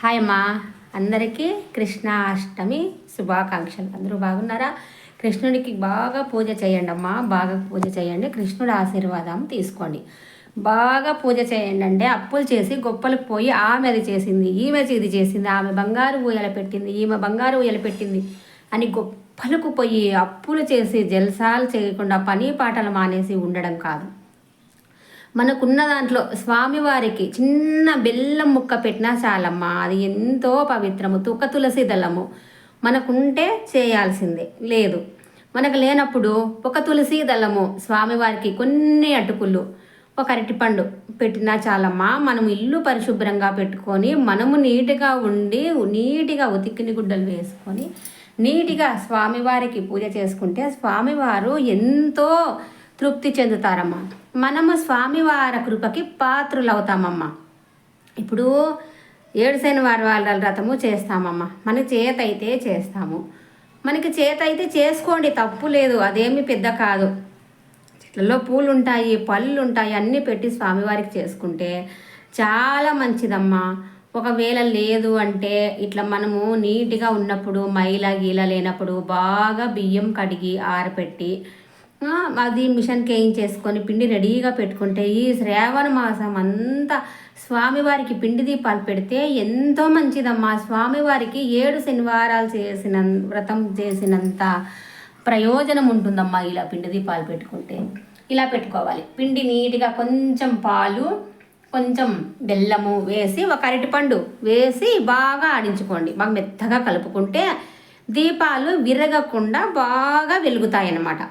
Hi అమ్మా. అందరికీ కృష్ణాష్టమి శుభాకాంక్షలు. అందరూ బాగున్నారా? కృష్ణుడికి బాగా పూజ చేయండి అమ్మా. బాగా పూజ చేయండి. కృష్ణుడి ఆశీర్వాదం తీసుకోండి. బాగా పూజ చేయండి అంటే అప్పులు చేసి గొప్పలకు పోయి ఆమె అది చేసింది ఈమె ఇది చేసింది ఆమె బంగారు ఊయల పెట్టింది ఈమె బంగారు ఊయల పెట్టింది అని గొప్పలకు పోయి అప్పులు చేసి జల్సాలు చేయకుండా పని పాటలు మానేసి ఉండడం కాదు. మనకున్న దాంట్లో స్వామివారికి చిన్న బెల్లం ముక్క పెట్టినా చాలమ్మా. అది ఎంతో పవిత్రము తుక్క తులసి దళము. మనకుంటే చేయాల్సిందే. లేదు. మనకు లేనప్పుడు ఒక తులసి దళము స్వామివారికి కొన్ని అటుకులు ఒక అరటిపండు పెట్టినా చాలమ్మా. మనం ఇల్లు పరిశుభ్రంగా పెట్టుకొని మనము నీట్గా ఉండి నీట్గా ఉతికిని గుడ్డలు వేసుకొని నీట్గా స్వామివారికి పూజ చేసుకుంటే స్వామివారు ఎంతో తృప్తి చెందుతారమ్మా. మనము స్వామివారి కృపకి పాత్రులవుతామమ్మ. ఇప్పుడు ఏడు వారి వాళ్ళ వ్రతము చేస్తామమ్మా. మన చేత అయితే చేస్తాము. మనకి చేత అయితే చేసుకోండి తప్పు లేదు అదేమి పెద్ద కాదు. చెట్లలో పూలు ఉంటాయి పళ్ళు ఉంటాయి అన్నీ పెట్టి స్వామివారికి చేసుకుంటే చాలా మంచిదమ్మా. ఒకవేళ లేదు అంటే ఇట్లా మనము నీట్గా ఉన్నప్పుడు మైల గీల లేనప్పుడు బాగా బియ్యం కడిగి ఆరపెట్టి అది మిషన్కి వేయించేసుకొని పిండి రెడీగా పెట్టుకుంటే ఈ శ్రావణ మాసం అంతా స్వామివారికి పిండి దీపాలు పెడితే ఎంతో మంచిదమ్మా. స్వామివారికి ఏడు శనివారాలు చేసిన వ్రతం చేసినంత ప్రయోజనం ఉంటుందమ్మా ఇలా పిండి దీపాలు పెట్టుకుంటే. ఇలా పెట్టుకోవాలి. పిండి నీట్గా కొంచెం పాలు కొంచెం బెల్లము వేసి ఒక అరటిపండు వేసి బాగా ఆడించుకోండి. బాగా మెత్తగా కలుపుకుంటే దీపాలు విరగకుండా బాగా వెలుగుతాయి అన్నమాట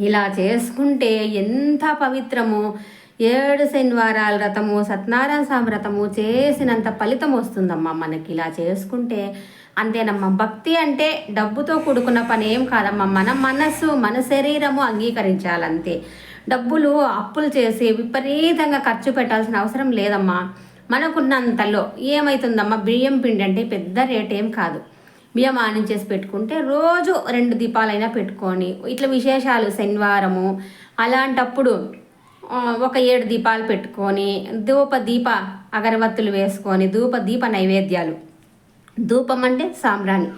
ఇలా చేసుకుంటే ఎంత పవిత్రము. ఏడు శనివారాల వ్రతము సత్యనారాయణ స్వామి వ్రతము చేసినంత ఫలితం వస్తుందమ్మా మనకి. ఇలా చేసుకుంటే అంతేనమ్మా. భక్తి అంటే డబ్బుతో కూడుకున్న పని ఏం కాదమ్మా. మన మనస్సు మన శరీరము అంగీకరించాలంతే. డబ్బులు అప్పులు చేసి విపరీతంగా ఖర్చు పెట్టాల్సిన అవసరం లేదమ్మా. మనకున్నంతలో ఏమవుతుందమ్మా బియ్యం పిండి అంటే పెద్ద రేట్ ఏం కాదు. బియ్యం ఆనించేసి పెట్టుకుంటే రోజు రెండు దీపాలైనా పెట్టుకొని ఇట్లా విశేషాలు శనివారము అలాంటప్పుడు ఒక ఏడు దీపాలు పెట్టుకొని ధూప దీప అగరబత్తులు వేసుకొని ధూప దీప నైవేద్యాలు. ధూపం అంటే సాంబ్రాణి.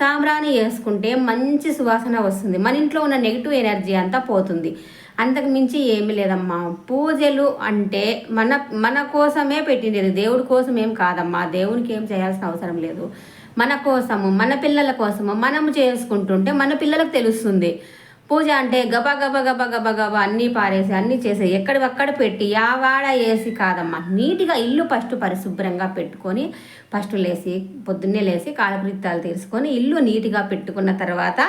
సాంబ్రాణి వేసుకుంటే మంచి సువాసన వస్తుంది. మన ఇంట్లో ఉన్న నెగిటివ్ ఎనర్జీ అంతా పోతుంది. అంతకు మించి ఏమీ లేదమ్మా. పూజలు అంటే మన మన కోసమే పెట్టిండేది దేవుడి కోసం ఏం కాదమ్మా. దేవునికి ఏం చేయాల్సిన అవసరం లేదు. మన కోసము మన పిల్లల కోసము మనము చేసుకుంటుంటే మన పిల్లలకు తెలుస్తుంది. పూజ అంటే గబా గబా గబా గబా గబా అన్నీ పారేసి అన్నీ చేసి ఎక్కడివక్కడ పెట్టి యావాడ వేసి కాదమ్మా. నీట్గా ఇల్లు ఫస్ట్ పరిశుభ్రంగా పెట్టుకొని ఫస్ట్ లేసి పొద్దున్నే లేసి కాలకృత్యాలు తీసుకొని ఇల్లు నీట్గా పెట్టుకున్న తర్వాత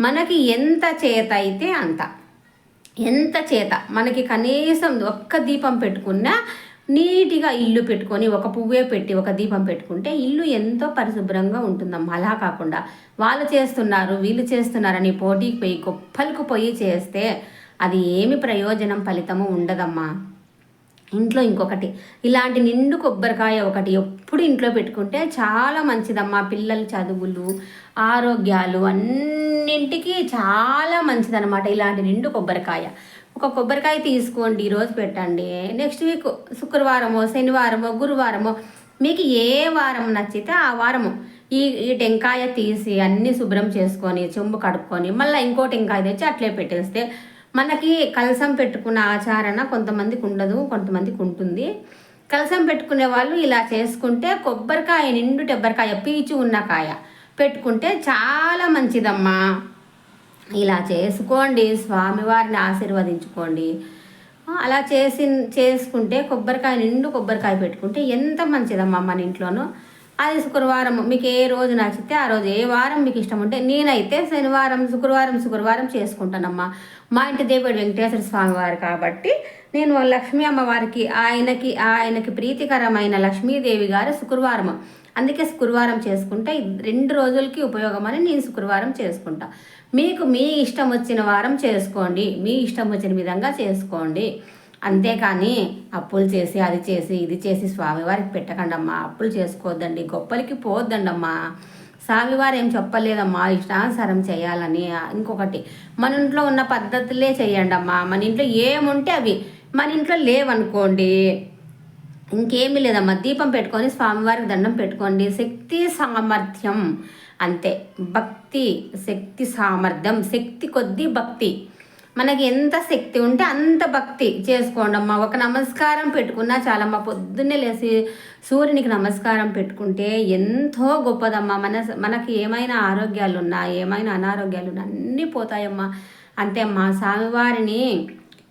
మనకి ఎంత చేత అయితే అంత. ఎంత చేత. మనకి కనీసం ఒక్క దీపం పెట్టుకున్నా నీట్గా ఇల్లు పెట్టుకొని ఒక పువ్వే పెట్టి ఒక దీపం పెట్టుకుంటే ఇల్లు ఎంతో పరిశుభ్రంగా ఉంటుందమ్మా. అలా కాకుండా వాళ్ళు చేస్తున్నారు వీళ్ళు చేస్తున్నారని పోటీకి పోయి గొప్పలకు పోయి చేస్తే అది ఏమి ప్రయోజనం ఫలితము ఉండదమ్మా. ఇంట్లో ఇంకొకటి ఇలాంటి నిండు కొబ్బరికాయ ఒకటి ఎప్పుడు ఇంట్లో పెట్టుకుంటే చాలా మంచిదమ్మా. పిల్లల చదువులు ఆరోగ్యాలు అన్నింటికి చాలా మంచిదన్నమాట ఇలాంటి నిండు కొబ్బరికాయ. ఒక కొబ్బరికాయ తీసుకోండి ఈరోజు పెట్టండి. నెక్స్ట్ వీక్ శుక్రవారమో శనివారమో గురువారమో మీకు ఏ వారం నచ్చితే ఆ వారము. ఈ ఈ టెంకాయ తీసి అన్నీ శుభ్రం చేసుకొని చెంబు కడుక్కొని మళ్ళీ ఇంకో టెంకాయ తెచ్చి అట్లే పెట్టేస్తే మనకి కలసం పెట్టుకున్న ఆచరణ కొంతమందికి ఉండదు కొంతమందికి ఉంటుంది. కలసం పెట్టుకునే వాళ్ళు ఇలా చేసుకుంటే కొబ్బరికాయ నిండు టెబ్బరికాయ పీచు ఉన్న కాయ పెట్టుకుంటే చాలా మంచిదమ్మా. ఇలా చేసుకోండి స్వామివారిని ఆశీర్వదించుకోండి. అలా చేసి చేసుకుంటే కొబ్బరికాయ నిండు కొబ్బరికాయ పెట్టుకుంటే ఎంత మంచిదమ్మా మన ఇంట్లోనూ. అది శుక్రవారం మీకు ఏ రోజు నచ్చితే ఆ రోజు ఏ వారం మీకు ఇష్టం ఉంటే నేనైతే శనివారం శుక్రవారం శుక్రవారం చేసుకుంటానమ్మా. మా ఇంటి దేవుడు వెంకటేశ్వర స్వామి వారు కాబట్టి నేను లక్ష్మీ అమ్మవారికి ఆయనకి ఆయనకి ప్రీతికరమైన లక్ష్మీదేవి గారు శుక్రవారం. అందుకే శుక్రవారం చేసుకుంటే రెండు రోజులకి ఉపయోగమని నేను శుక్రవారం చేసుకుంటా. మీకు మీ ఇష్టం వచ్చిన వారం చేసుకోండి. మీ ఇష్టం వచ్చిన విధంగా చేసుకోండి. అంతేకాని అప్పులు చేసి అది చేసి ఇది చేసి స్వామివారికి పెట్టకండమ్మా. అప్పులు చేసుకోవద్దండి. గొప్పలకి పోవద్దండమ్మా. స్వామివారు ఏం చెప్పలేదమ్మా. ఇష్టానుసారం చేయాలని. ఇంకొకటి మన ఇంట్లో ఉన్న పద్ధతులే చేయండి అమ్మా మన ఇంట్లో ఏముంటే అవి మన ఇంట్లో లేవనుకోండి ఇంకేమీ లేదమ్మా. దీపం పెట్టుకొని స్వామివారికి దండం పెట్టుకోండి. శక్తి సామర్థ్యం. అంతే. భక్తి శక్తి సామర్థ్యం శక్తి కొద్దీ భక్తి. మనకి ఎంత శక్తి ఉంటే అంత భక్తి చేసుకోండి అమ్మ. ఒక నమస్కారం పెట్టుకున్నా చాలమ్మా. పొద్దున్నే లేచి సూర్యునికి నమస్కారం పెట్టుకుంటే ఎంతో గొప్పదమ్మా. మన మనకి ఏమైనా ఆరోగ్యాలు ఉన్నా ఏమైనా అనారోగ్యాలు ఉన్నా అన్నీ పోతాయమ్మా. అంతే అమ్మా. స్వామివారిని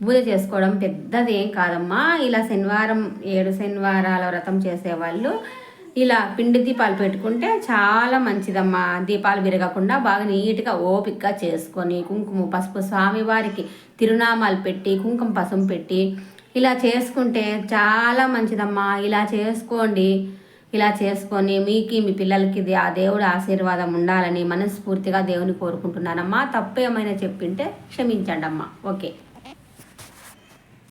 పూజ చేసుకోవడం పెద్దది ఏం కాదమ్మా. ఇలా శనివారం ఏడు శనివారాల వ్రతం చేసేవాళ్ళు ఇలా పిండి దీపాలు పెట్టుకుంటే చాలా మంచిదమ్మా. దీపాలు విరగకుండా బాగా నీట్గా ఓపికగా చేసుకొని కుంకుమ పసుపు స్వామివారికి తిరునామాలు పెట్టి కుంకుమ పసుపు పెట్టి ఇలా చేసుకుంటే చాలా మంచిదమ్మా. ఇలా చేసుకోండి. ఇలా చేసుకొని మీకు మీ పిల్లలకి ఆ దేవుడు ఆశీర్వాదం ఉండాలని మనస్ఫూర్తిగా దేవుని కోరుకుంటున్నానమ్మా. తప్పు ఏమైనా చెప్పింటే క్షమించండి అమ్మా ఓకే.